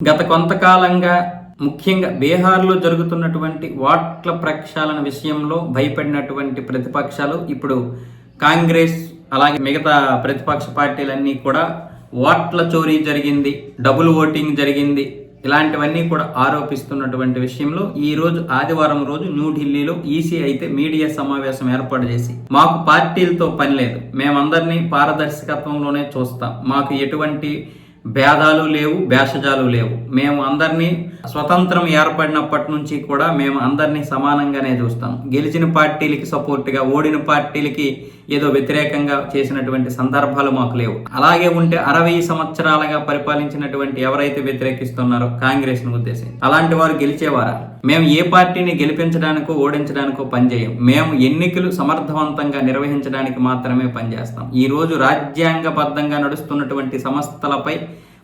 గత కొంతకాలంగా ముఖ్యంగా బీహార్లో జరుగుతున్నటువంటి ఓట్ల ప్రక్షాళన విషయంలో భయపడినటువంటి ప్రతిపక్షాలు ఇప్పుడు కాంగ్రెస్ అలాగే మిగతా ప్రతిపక్ష పార్టీలన్నీ కూడా ఓట్ల చోరీ జరిగింది డబుల్ ఓటింగ్ జరిగింది ఇలాంటివన్నీ కూడా ఆరోపిస్తున్నటువంటి విషయంలో ఈ రోజు ఆదివారం రోజు న్యూఢిల్లీలో ఈసీ అయితే మీడియా సమావేశం ఏర్పాటు చేసి మాకు పార్టీలతో పని లేదు మేమందరినీ పారదర్శకత్వంలోనే చూస్తాం మాకు ఎటువంటి భేదాలు లేవు భేషజాలు లేవు. మేము అందరినీ స్వతంత్రం ఏర్పడినప్పటి నుంచి కూడా మేము అందరినీ సమానంగానే చూస్తాం. గెలిచిన పార్టీలకి సపోర్ట్గా ఓడిన పార్టీలకి ఏదో వ్యతిరేకంగా చేసినటువంటి సందర్భాలు మాకు లేవు. అలాగే ఉంటే అరవై సంవత్సరాలుగా పరిపాలించినటువంటి ఎవరైతే వ్యతిరేకిస్తున్నారో కాంగ్రెస్ను ఉద్దేశించి. అలాంటి వారు గెలిచేవారా? మేము ఏ పార్టీని గెలిపించడానికో ఓడించడానికో పనిచేయం మేము ఎన్నికలు సమర్థవంతంగా నిర్వహించడానికి మాత్రమే పనిచేస్తాం ఈ రోజు రాజ్యాంగబద్ధంగా నడుస్తున్నటువంటి సంస్థలపై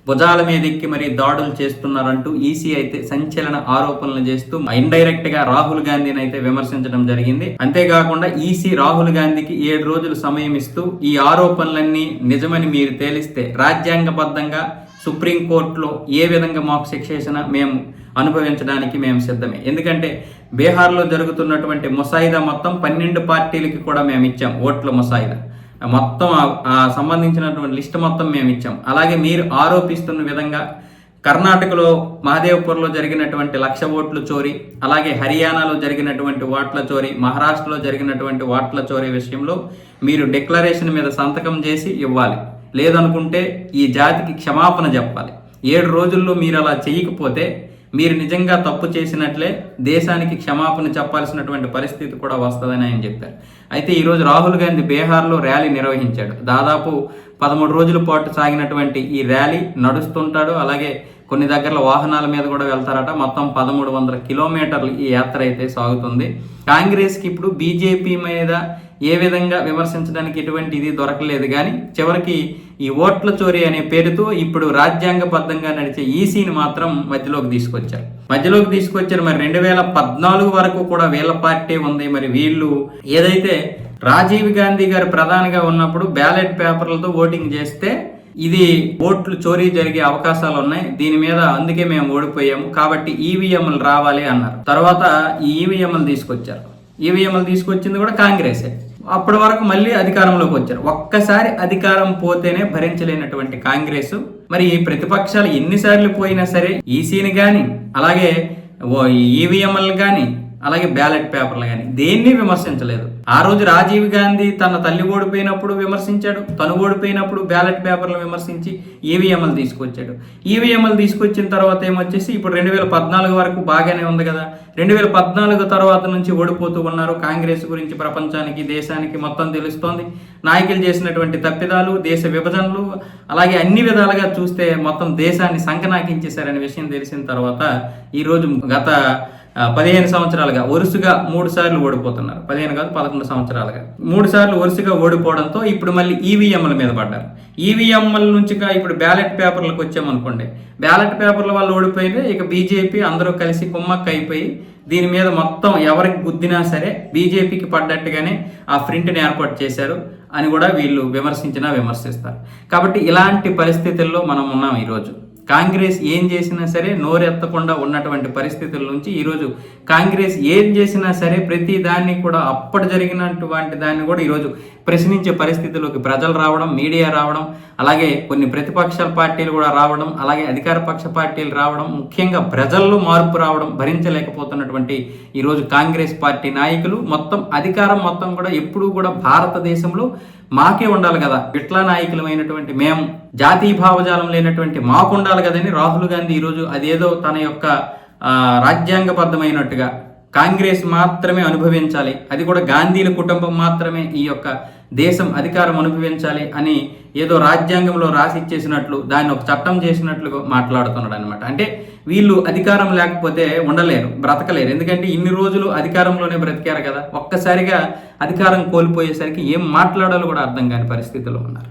భుజాల మీదెక్కి మరి దాడులు చేస్తున్నారంటూ ఈసీ అయితే సంచలన ఆరోపణలు చేస్తూ ఇండైరెక్ట్గా రాహుల్ గాంధీని అయితే విమర్శించడం జరిగింది. అంతేకాకుండా ఈసీ రాహుల్ గాంధీకి ఏడు రోజులు సమయం ఇస్తూ ఈ ఆరోపణలన్నీ నిజమని మీరు తేలిస్తే రాజ్యాంగబద్ధంగా సుప్రీంకోర్టులో ఏ విధంగా మాకు శిక్ష వేసినా మేము అనుభవించడానికి మేము సిద్ధమే. ఎందుకంటే బీహార్లో జరుగుతున్నటువంటి ముసాయిదా మొత్తం పన్నెండు పార్టీలకి కూడా మేము ఇచ్చాం ఓట్ల ముసాయిదా. మొత్తం ఆ- సంబంధించినటువంటి లిస్ట్ మొత్తం మేము ఇచ్చాం. అలాగే మీరు ఆరోపిస్తున్న విధంగా కర్ణాటకలో మహదేవ్పూర్లో జరిగినటువంటి లక్ష ఓట్ల చోరీ అలాగే హర్యానాలో జరిగినటువంటి ఓట్ల చోరీ మహారాష్ట్రలో జరిగినటువంటి ఓట్ల చోరీ విషయంలో మీరు డిక్లరేషన్ మీద సంతకం చేసి ఇవ్వాలి. లేదనుకుంటే ఈ జాతికి క్షమాపణ చెప్పాలి. ఏడు రోజుల్లో మీరు అలా చేయకపోతే మీరు నిజంగా తప్పు చేసినట్లే దేశానికి క్షమాపణ చెప్పాల్సినటువంటి పరిస్థితి కూడా వస్తుందని ఆయన చెప్పారు. అయితే ఈరోజు రాహుల్ గాంధీ బీహార్లో ర్యాలీ నిర్వహించాడు. దాదాపు పదమూడు రోజుల పాటు సాగినటువంటి ఈ ర్యాలీ నడుస్తుంటాడు. అలాగే కొన్ని దగ్గరలో వాహనాల మీద కూడా వెళ్తారట. మొత్తం పదమూడు వందల కిలోమీటర్లు ఈ యాత్ర అయితే సాగుతుంది. కాంగ్రెస్కి ఇప్పుడు బీజేపీ మీద ఏ విధంగా విమర్శించడానికి ఎటువంటి ఇది దొరకలేదు. కానీ చివరికి ఈ ఓట్ల చోరీ అనే పేరుతో ఇప్పుడు రాజ్యాంగబద్ధంగా నడిచే ఈసీని మాత్రం మధ్యలోకి తీసుకొచ్చారు. మధ్యలోకి తీసుకొచ్చారు మరి రెండు వేల పద్నాలుగు వరకు కూడా వీళ్ళ పార్టీ ఉంది. మరి వీళ్ళు ఏదైతే రాజీవ్ గాంధీ గారు ప్రధానిగా ఉన్నప్పుడు బ్యాలెట్ పేపర్లతో ఓటింగ్ చేస్తే ఇది ఓట్లు చోరీ జరిగే అవకాశాలు ఉన్నాయి. దీని మీద అందుకే మేము ఓడిపోయాము. కాబట్టి ఈవీఎంలు రావాలి అన్నారు. తర్వాత ఈ ఈవీఎంలు తీసుకొచ్చారు. ఈవీఎంలు తీసుకొచ్చింది కూడా కాంగ్రెసే. అప్పటి వరకు మళ్ళీ అధికారంలోకి వచ్చారు. ఒక్కసారి అధికారం పోతేనే భరించలేనటువంటి కాంగ్రెస్. మరి ఈ ప్రతిపక్షాలు ఎన్నిసార్లు పోయినా సరే ఈసీని కానీ అలాగే ఈవీఎంలు కానీ అలాగే బ్యాలెట్ పేపర్లు కానీ దేన్ని విమర్శించలేదు. ఆ రోజు రాజీవ్ గాంధీ తన తల్లి ఓడిపోయినప్పుడు విమర్శించాడు తను ఓడిపోయినప్పుడు బ్యాలెట్ పేపర్లు విమర్శించి ఈవీఎంలు తీసుకొచ్చాడు. ఈవీఎంలు తీసుకొచ్చిన తర్వాత ఏమొచ్చేసి ఇప్పుడు రెండు వేల పద్నాలుగు వరకు బాగానే ఉంది కదా రెండు వేల పద్నాలుగు తర్వాత నుంచి ఓడిపోతూ ఉన్నారు. కాంగ్రెస్ గురించి ప్రపంచానికి దేశానికి మొత్తం తెలుస్తోంది. నాయకులు చేసినటువంటి తప్పిదాలు దేశ విభజనలు అలాగే అన్ని విధాలుగా చూస్తే మొత్తం దేశాన్ని సంకనాకించేశారనే విషయం తెలిసిన తర్వాత ఈరోజు గత పదిహేను సంవత్సరాలుగా వరుసగా మూడు సార్లు ఓడిపోతున్నారు. పదిహేను కాదు పదకొండు సంవత్సరాలుగా. మూడు సార్లు వరుసగా ఓడిపోవడంతో ఇప్పుడు మళ్ళీ ఈవీఎంల మీద పడ్డారు. ఈవీఎంల నుంచి ఇప్పుడు బ్యాలెట్ పేపర్లకు వచ్చామనుకోండి. బ్యాలెట్ పేపర్ల వల్ల ఓడిపోయింది ఇక బీజేపీ అందరూ కలిసి కుమ్మక్క అయిపోయి దీని మీద మొత్తం ఎవరికి గుద్దినా సరే బీజేపీకి పడ్డట్టుగానే ఆ ప్రింట్ని ఏర్పాటు చేశారు అని కూడా వీళ్ళు విమర్శించినా విమర్శిస్తారు. కాబట్టి ఇలాంటి పరిస్థితుల్లో మనం ఉన్నాం ఈరోజు. కాంగ్రెస్ ఏం చేసినా సరే నోరెత్తకుండా ఉన్నటువంటి పరిస్థితుల నుంచి ఈరోజు కాంగ్రెస్ ఏం చేసినా సరే ప్రతి దాన్ని కూడా అప్పటి జరిగినటువంటి దాన్ని కూడా ఈరోజు ప్రశ్నించే పరిస్థితిలోకి ప్రజలు రావడం మీడియా రావడం అలాగే కొన్ని ప్రతిపక్ష పార్టీలు కూడా రావడం అలాగే అధికార పక్ష పార్టీలు రావడం ముఖ్యంగా ప్రజల్లో మార్పు రావడం భరించలేకపోతున్నటువంటి ఈరోజు కాంగ్రెస్ పార్టీ నాయకులు. మొత్తం అధికారం మొత్తం కూడా ఎప్పుడూ కూడా భారతదేశంలో మాకే ఉండాలి కదా. విట్ల నాయకులమైనటువంటి మేము జాతీయ భావజాలం లేనటువంటి మాకు ఉండాలి కదని రాహుల్ గాంధీ ఈరోజు అదేదో తన యొక్క రాజ్యాంగబద్ధమైనట్టుగా కాంగ్రెస్ మాత్రమే అనుభవించాలి. అది కూడా గాంధీల కుటుంబం మాత్రమే ఈ యొక్క దేశం అధికారం అనుభవించాలి అని ఏదో రాజ్యాంగంలో రాసి ఇచ్చేసినట్లు దాన్ని ఒక చట్టం చేసినట్లు మాట్లాడుతున్నాడు అనమాట అంటే వీళ్ళు అధికారం లేకపోతే ఉండలేరు బ్రతకలేరు. ఎందుకంటే ఇన్ని రోజులు అధికారంలోనే బ్రతికారు కదా. ఒక్కసారిగా అధికారం కోల్పోయేసరికి ఏం మాట్లాడాలో కూడా అర్థం కాని పరిస్థితిలో ఉన్నారు.